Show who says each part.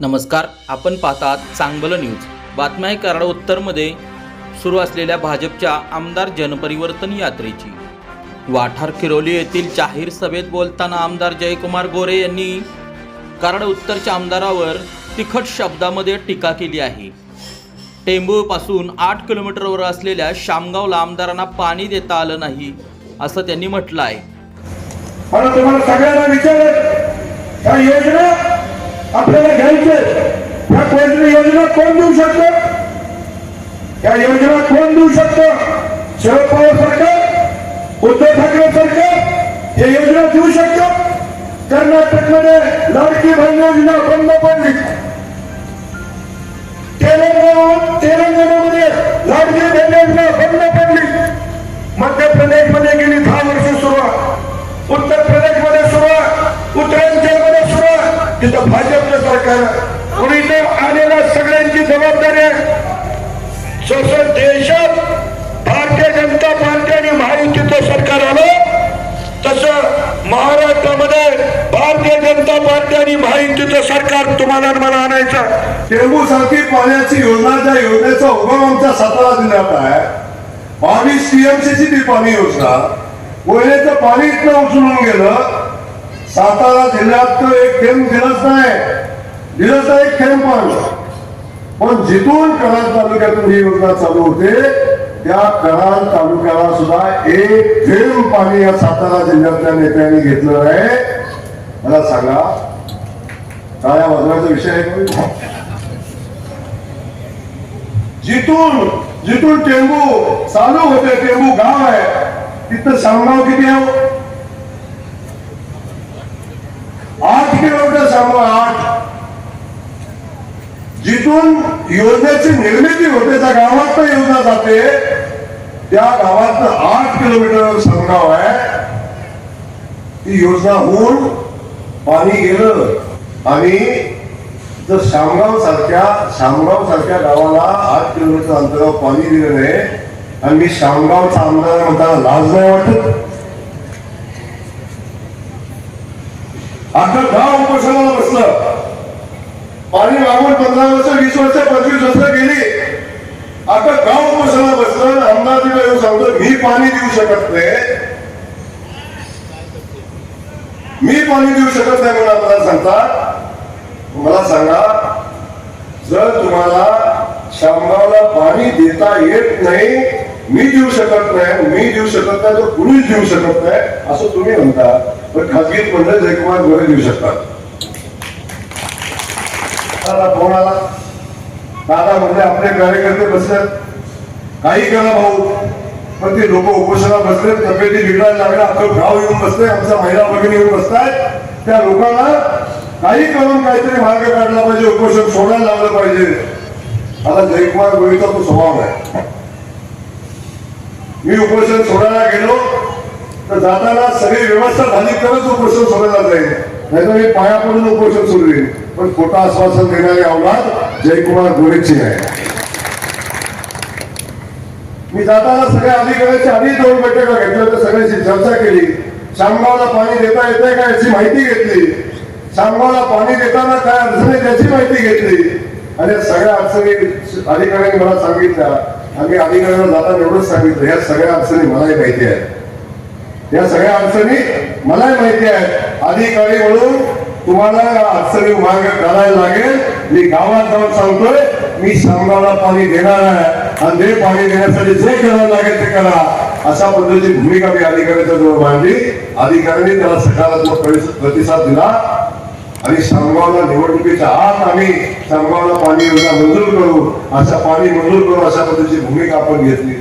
Speaker 1: नमस्कार आपण पाहतात चांगलं न्यूज. बातम्या आहे कराड उत्तरमध्ये सुरू असलेल्या भाजपच्या आमदार जनपरिवर्तन यात्रेची. वाठार किरोली येथील जाहीर सभेत बोलताना आमदार जयकुमार गोरे यांनी कराड उत्तरच्या आमदारावर तिखट शब्दामध्ये टीका केली आहे. टेंबूपासून आठ किलोमीटरवर असलेल्या शामगावला आमदारांना पाणी देता आलं नाही असं त्यांनी म्हटलं आहे.
Speaker 2: आपल्याला घ्यायचे ह्या कोणत्या योजना कोण देऊ शकतो? या योजना कोण देऊ शकतो? शरद पवार सरकार उद्धव ठाकरे सरकार हे योजना देऊ शकतो? कर्नाटकमध्ये लाडकी बहीण योजना बंद पडली. भाजपचं सरकार इथं आलेल्या सगळ्यांची जबाबदारी आहे. जसं देशात भारतीय जनता पार्टी आणि महायुतीचं सरकार आलं तसं महाराष्ट्रामध्ये भारतीय जनता पार्टी आणि महायुतीचं सरकार तुम्हाला मला आणायचं
Speaker 3: टेंबू सारखी पाण्याची योजना ज्या योजनेचा उगम आमच्या सातारा जिल्ह्यात आहे बावीस सीएमसीची ती पाणी योजना कोयनेचं पाणी इथलं उचलून गेलं सातारा जिल्ह्यात एक थेंब दिलंच नाही. दिलंच एक खेळ पण. पण जिथून कराड तालुक्यातून ही योजना चालू होते त्या कराड तालुक्याला सुद्धा एक थेंब पाणी या सातारा जिल्ह्यातल्या नेत्यांनी घेतलं आहे. मला सांगा काळ्या वाजवायचा विषय आहे जिथून जिथून टेंबू चालू होते टेंबू गाव आहे तिथं सांगाव किती आहे आठ किलोमीटर शामगाव आठ जिथून योजनेची निर्मिती होते त्या गावात योजना जाते त्या गावात आठ किलोमीटर शामगाव आहे. ती योजना होऊन पाणी गेलं. आणि जर शामगाव सारख्या शामगाव सारख्या गावाला आठ किलोमीटर अंतरावर पाणी दिलं नाही आणि मी शामगावचा आमदार म्हणताना लाज नाही वाटत. आता गाव उपोषणाला बसलं. आणि मागून पंधरा वर्ष वीस वर्ष पंचवीस वर्ष गेली. आता गाव उपोषणाला बसलं अंदाजे येऊ येऊन सांगतो मी पाणी देऊ शकत नाही. मी पाणी देऊ शकत नाही म्हणून आम्हाला सांगतात. मला सांगा जर तुम्हाला शामगावला पाणी देता येत नाही मी देऊ शकत नाही मी देऊ शकत नाही तर कुणीच देऊ शकत नाही असं तुम्ही म्हणता. पण खाजगी म्हणलं जयकुमार गोरे देऊ शकतात. दादा फोन आला. दादा म्हणजे आपले कार्यकर्ते बसलेत. काही करा भाऊ. पण ते लोक उपोषणा बसले तब्येती बिघडायला लागल्या. आपलं गाव येऊन बसले आमच्या महिला भगिनी येऊन बसतायत. त्या लोकांना काही करून काहीतरी मार्ग काढला पाहिजे उपोषण सोडायला लावलं पाहिजे. आता जयकुमार गोळीचा तो स्वभाव आहे. मी उपोषण सोडायला गेलो तर जाताना सगळी व्यवस्था झाली तरच उपोषण सोडायला जाईल. नाही तर मी पाया पडून उपोषण येईल पण खोटा आश्वासन देणारी अवलाद जयकुमार गोरेची आहे. मी जाताना सगळ्या अधिकाऱ्यांची आधी दोन बैठका घेतल्या होत्या सगळ्यांची चर्चा केली. शामगावला पाणी देता येत का याची माहिती घेतली. शामगावला पाणी देताना काय अडचणी त्याची माहिती घेतली. आणि सगळ्या अडचणी अधिकाऱ्यांनी मला सांगितल्या. आम्ही अधिकाऱ्यांना जाताना एवढंच सांगितलं. या सगळ्या अडचणी मलाही माहिती आहेत. या सगळ्या अडचणी मलाही माहिती आहेत. अधिकारी म्हणून तुम्हाला या अडचणी मार्ग करायला लागेल मी गावात जाऊन सांगतोय मी सांगाला पाणी देणार आहे आणि ते पाणी देण्यासाठी जे करायला लागेल ते करा अशा पद्धतीची भूमिका मी अधिकाऱ्याच्या जवळ मांडली अधिकाऱ्यांनी त्याला सकारात्मक प्रतिसाद दिला आणि शामगावला निवडणुकीच्या आत आम्ही शामगावला पाणी योजना मंजूर करू अशा पाणी मंजूर करू अशा पद्धतीची भूमिका आपण घेतली